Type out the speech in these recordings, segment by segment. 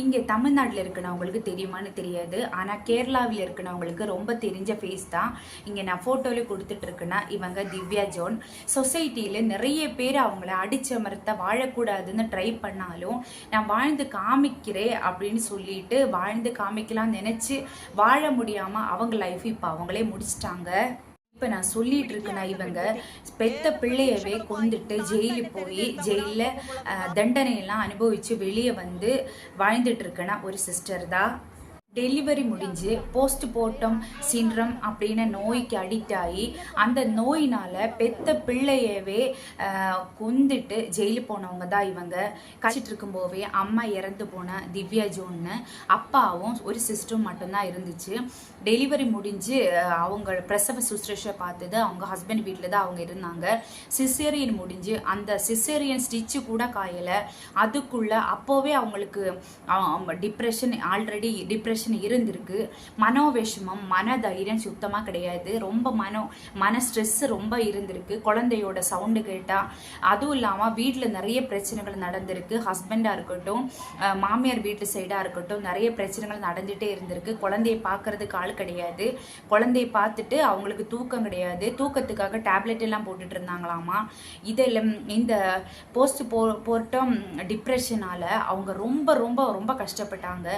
இங்கே தமிழ்நாட்டில் இருக்கிறவங்களுக்கு தெரியுமான்னு தெரியாது. ஆனால் கேரளாவில் இருக்கிறவங்களுக்கு ரொம்ப தெரிஞ்ச ஃபேஸ் தான். இங்கே நான் ஃபோட்டோவில் கொடுத்துட்ருக்கேன்னா இவங்க திவ்யா ஜோன். சொசைட்டியில் நிறைய பேர் அவங்கள அடிச்சமர்த்த வாழக்கூடாதுன்னு ட்ரை பண்ணாலும் நான் வாழ்ந்து காமிக்கிறேன் அப்படின்னு சொல்லிட்டு வாழ்ந்து காமிக்கலாம்னு நினச்சி வாழ முடியாமல் அவங்க லைஃப் இப்போ அவங்களே முடிச்சிட்டாங்க. இப்போ நான் சொல்லிட்டு இருக்கேன்னா இவங்க பெத்த பிள்ளையவே கொண்டுட்டு ஜெயிலுக்கு போய் ஜெயிலில் தண்டனையெல்லாம் அனுபவித்து வெளியே வந்து வாழ்ந்துட்டு இருக்கேன்னா ஒரு சிஸ்டர் தான். டெலிவரி முடிஞ்சு போஸ்ட் போர்ட்டம் சின்ரம் அப்படின்னு நோய்க்கு அடிக்ட் ஆகி அந்த நோயினால பெத்த பிள்ளையவே கொந்துட்டு ஜெயிலு போனவங்க தான் இவங்க. கழிச்சிட்டு இருக்கும்போதே அம்மா இறந்து போன திவ்யா ஜோன்னு அப்பாவும் ஒரு சிஸ்டரும் மட்டும்தான் இருந்துச்சு. டெலிவரி முடிஞ்சு அவங்க பிரசவ சுশ্ரூஷை பார்த்தது அவங்க ஹஸ்பண்ட் வீட்டில் தான் அவங்க இருந்தாங்க. சிசேரியன் முடிஞ்சு அந்த சிசேரியன் ஸ்டிச்சு கூட காயலை. அதுக்குள்ள அப்போவே அவங்களுக்கு டிப்ரெஷன் ஆல்ரெடி டிப்ரெஷன் இருந்திருக்கு. மனோவிஷமம் மன தைரியம் சுத்தமாக கிடையாது. ரொம்ப மனோ மன ஸ்ட்ரெஸ் ரொம்ப இருந்திருக்கு. குழந்தையோட சவுண்டு கேட்டால் அதுவும் இல்லாமல் வீட்டில் நிறைய பிரச்சனைகள் நடந்திருக்கு. ஹஸ்பண்டாக இருக்கட்டும் மாமியார் வீட்டு சைடாக இருக்கட்டும் நிறைய பிரச்சனைகள் நடந்துகிட்டே இருந்திருக்கு. குழந்தைய பார்க்கறதுக்கு ஆள் கிடையாது. குழந்தைய பார்த்துட்டு அவங்களுக்கு தூக்கம் கிடையாது. தூக்கத்துக்காக டேப்லெட் எல்லாம் போட்டுட்டு இருந்தாங்களாமா? இதெல்லாம் இந்த போஸ்ட் போ போர்ட்டம் டிப்ரெஷனால அவங்க ரொம்ப ரொம்ப ரொம்ப கஷ்டப்பட்டாங்க.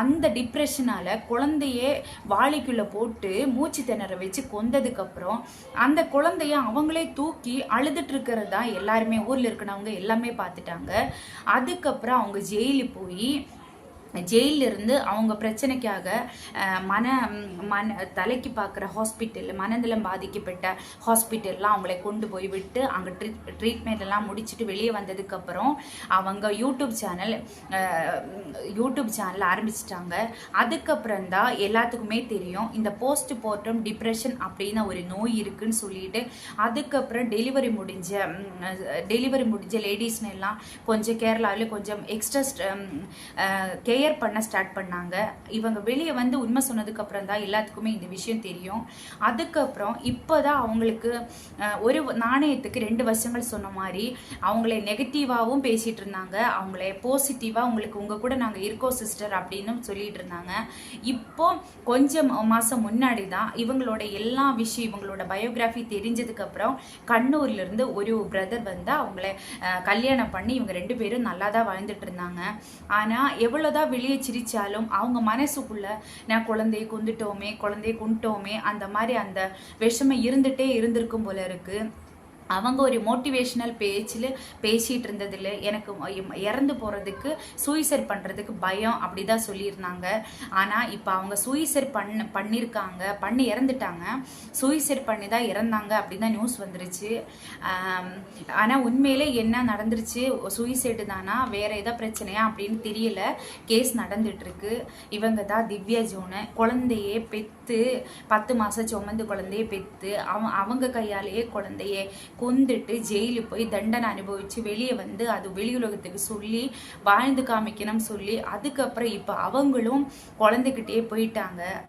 அந்த டிப்ரெஷனால குழந்தையே வாளிக்குள்ளே போட்டு மூச்சு திணற வச்சு கொந்ததுக்கப்புறம் அந்த குழந்தைய அவங்களே தூக்கி அழுதுட்டு இருக்கிறதா எல்லாருமே ஊரில் இருக்கிறவங்க எல்லாமே பார்த்துட்டாங்க. அதுக்கப்புறம் அவங்க ஜெயிலு போய் ஜெயில்ல இருந்து அவங்க பிரச்சனைக்காக மன மன தலைக்கு பார்க்குற ஹாஸ்பிட்டல் மனநலம் பாதிக்கப்பட்ட ஹாஸ்பிட்டல்லாம் அவங்கள கொண்டு போய் விட்டு அங்கே ட்ரீட் ட்ரீட்மெண்ட் எல்லாம் முடிச்சுட்டு வெளியே வந்ததுக்கப்புறம் அவங்க யூடியூப் சேனல் யூடியூப் சேனல் ஆரம்பிச்சிட்டாங்க. அதுக்கப்புறம் தான் எல்லாத்துக்குமே தெரியும் இந்த போஸ்ட் போர்ட்டம் டிப்ரெஷன் அப்படின்னு ஒரு நோய் இருக்குன்னு சொல்லிட்டு அதுக்கப்புறம் டெலிவரி முடிஞ்ச டெலிவரி முடிஞ்ச லேடிஸ்னு எல்லாம் கொஞ்சம் கேரளாவில் கொஞ்சம் எக்ஸ்ட்ரா கேர் பண்ண ஸ்டார்ட் பண்ணாங்க. இவங்க வெளியே வந்து உண்மை சொன்னதுக்கப்புறம் தான் எல்லாத்துக்குமே இந்த விஷயம் தெரியும். அதுக்கப்புறம் இப்போதான் அவங்களுக்கு ஒரு நாணயத்துக்கு ரெண்டு வருஷங்கள் சொன்ன மாதிரி அவங்கள நெகட்டிவாகவும் பேசிகிட்டு இருந்தாங்க. அவங்கள பாசிட்டிவாக உங்களுக்கு உங்கள் கூட நாங்கள் இருக்கோம் சிஸ்டர் அப்படின்னு சொல்லிட்டு இருந்தாங்க. இப்போ கொஞ்சம் மாதம் முன்னாடி தான் இவங்களோட எல்லா விஷயம் இவங்களோட பயோகிராஃபி தெரிஞ்சதுக்கப்புறம் கண்ணூர்லேருந்து ஒரு பிரதர் வந்து அவங்கள கல்யாணம் பண்ணி இவங்க ரெண்டு பேரும் நல்லா தான் வாழ்ந்துட்டு இருந்தாங்க. ஆனால் எவ்வளோதான் வெளியே சிரிச்சாலும் அவங்க மனசுக்குள்ள நான் குழந்தையை கொண்டுட்டோமே குழந்தையை கொண்டுட்டோமே அந்த மாதிரி அந்த விஷமை இருந்துட்டே இருந்திருக்கும் போல இருக்கு. அவங்க ஒரு மோட்டிவேஷ்னல் பேச்சில் பேசிகிட்டு இருந்ததில் எனக்கு இறந்து போகிறதுக்கு சூசைட் பண்ணுறதுக்கு பயம் அப்படி தான் சொல்லியிருந்தாங்க. ஆனால் இப்போ அவங்க சூசைட் பண்ண பண்ணியிருக்காங்க பண்ணி இறந்துட்டாங்க. சூசைட் பண்ணி தான் இறந்தாங்க அப்படின்னு தான் நியூஸ் வந்துருச்சு ஆனால் உண்மையிலே என்ன நடந்துருச்சு? சூசைடு தானா? வேறு எதாவது பிரச்சனையா? அப்படின்னு தெரியல. கேஸ் நடந்துட்டுருக்கு இவங்க தான் திவ்யா ஜோனு. குழந்தையே பெத்து பத்து மாதம் சுமந்து குழந்தையே பெத்து அவ அவங்க கையாலேயே குழந்தையே கொந்துட்டு ஜெயிலு போய் தண்டனை அனுபவிச்சு வெளியே வந்து அது வெளி உலகத்துக்கு சொல்லி வாழ்ந்து காமிக்கணும்னு சொல்லி அதுக்கப்புறம் இப்போ அவங்களும் குழந்தைகிட்டே போயிட்டாங்க.